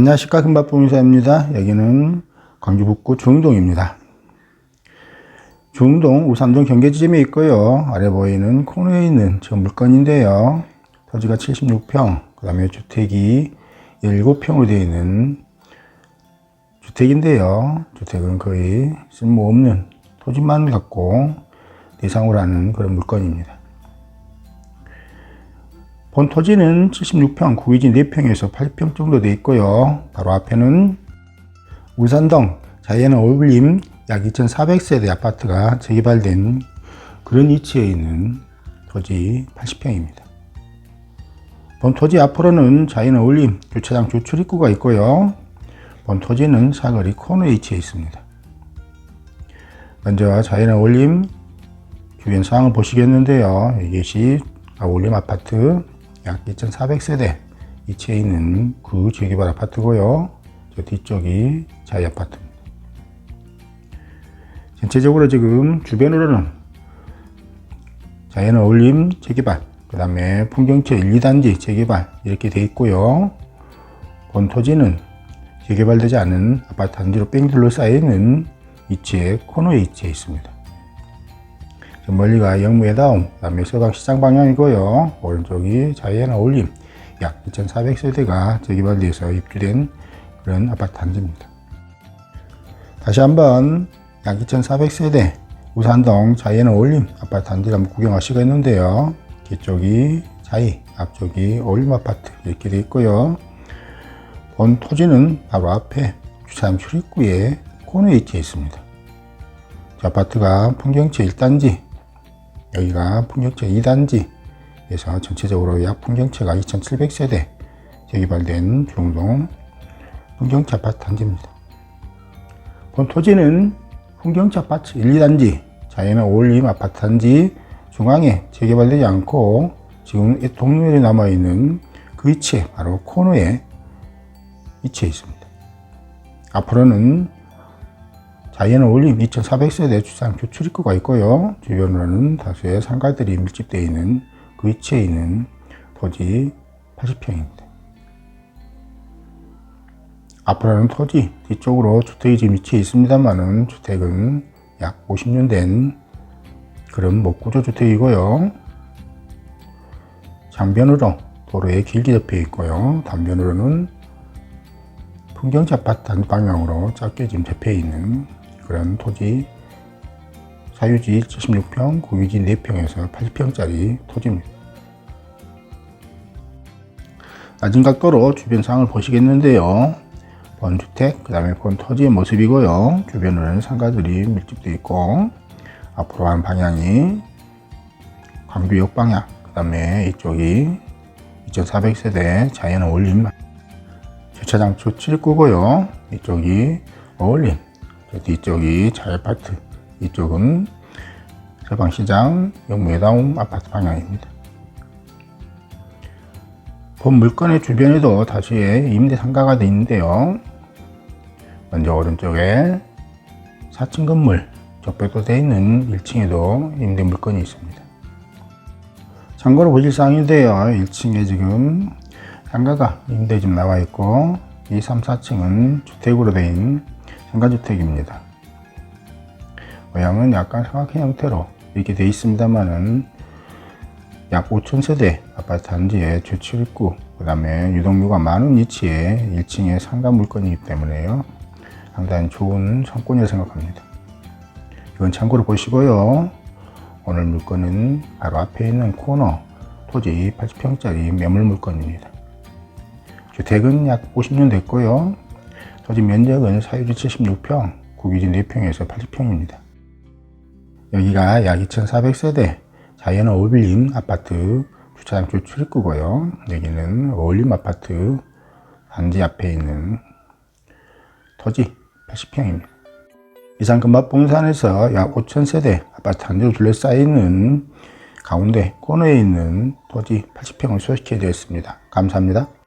안녕하십니까 금밥봉사입니다. 여기는 광주 북구 중동입니다. 중동 우산동 경계지점에 있고요. 아래 보이는 코너에 있는 저 물건인데요. 토지가 76평, 그 다음에 주택이 17평으로 되어 있는 주택인데요. 주택은 거의 쓸모없는 토지만 갖고 대상으로 하는 그런 물건입니다. 본 토지는 76평, 구기지 4평에서 8평 정도 되어 있고요. 바로 앞에는 울산동 자연 어울림 약 2,400세대 아파트가 재개발된 그런 위치에 있는 토지 80평입니다. 본 토지 앞으로는 자연 어울림 주차장 주출 입구가 있고요. 본 토지는 사거리 코너에 위치해 있습니다. 먼저 자연 어울림 주변 상황을 보시겠는데요. 이것이 어울림 아파트 약 2,400세대 위치해 있는 그 재개발 아파트고요. 저 뒤쪽이 자이 아파트입니다. 전체적으로 지금 주변으로는 자연 어울림 재개발, 그 다음에 풍경채 1, 2단지 재개발 이렇게 돼 있고요. 본 토지는 재개발되지 않은 아파트 단지로 뺑 둘러싸여 있는 위치에 코너에 위치해 있습니다. 저 멀리가 영무회다움, 그 다음에 서강 시장 방향이고요. 오른쪽이 자연 어울림, 약 2,400세대가 재개발돼서 입주된 그런 아파트 단지입니다. 다시 한번 약 2,400세대 우산동 자연 어울림 아파트 단지를 한번 구경하시겠는데요. 뒤쪽이 자이, 앞쪽이 어울림 아파트 이렇게 되어 있고요. 본 토지는 바로 앞에 주차장 출입구에 코너에 위치해 있습니다. 저 아파트가 풍경채 1단지, 여기가 풍경채 2단지에서 전체적으로 약 풍경채가 2,700세대 재개발된 중동 풍경채 아파트 단지입니다. 본 토지는 풍경채 아파트 1, 2단지, 자연 어울림 아파트 단지 중앙에 재개발되지 않고 지금 동료에 남아있는 그 위치에 바로 코너에 위치해 있습니다. 앞으로는 자연 어울림 2,400세대 주상 주출입구가 있고요. 주변으로는 다수의 상가들이 밀집되어 있는 그 위치에 있는 토지 80평입니다. 앞으로는 토지 뒤쪽으로 주택이 지금 위치해 있습니다만은 주택은 약 50년 된 그런 목구조 주택이고요. 장변으로 도로에 길게 접혀 있고요. 단변으로는 풍경지 아파트 방향으로 짧게 지금 접혀 있는 그런 토지 사유지 76평, 구유지 4평에서 80평짜리 토지입니다. 낮은 각도로 주변 상을 보시겠는데요. 본 주택, 그 다음에 본 토지의 모습이고요. 주변으로는 상가들이 밀집되어 있고, 앞으로 한 방향이 광주역 방향, 그 다음에 이쪽이 2400세대 자연 어울림 주차장 주 출입구고요. 이쪽이 어울림, 저 뒤쪽이 자아파트, 이쪽은 서방시장 영무회다움 아파트 방향입니다. 본 물건의 주변에도 다수의 임대 상가가 되어 있는데요. 먼저 오른쪽에 4층 건물 적백도 되어 있는 1층에도 임대 물건이 있습니다. 참고로 보실 사항인데요. 1층에 지금 상가가 임대 좀 나와 있고 2, 3, 4층은 주택으로 된 상가주택입니다. 모양은 약간 삼각형 형태로 이렇게 되어 있습니다만은 약 5천 세대 아파트 단지의 주출입구, 그 다음에 유동류가 많은 위치에 1층에 상가 물건이기 때문에요. 상당히 좋은 상권이라고 생각합니다. 이건 참고로 보시고요. 오늘 물건은 바로 앞에 있는 코너 토지 80평짜리 매물 물건입니다. 주택은 약 50년 됐고요. 토지 면적은 사유지 76평, 구기지 4평에서 80평입니다. 여기가 약 2,400세대 자연 어울림 아파트 주차장 주 출입구고요. 여기는 어울림 아파트 단지 앞에 있는 토지 80평입니다. 이상 금밥봉산에서 약 5,000세대 아파트 단지로 둘러싸여 있는 가운데 코너에 있는 토지 80평을 소개해 드렸습니다. 감사합니다.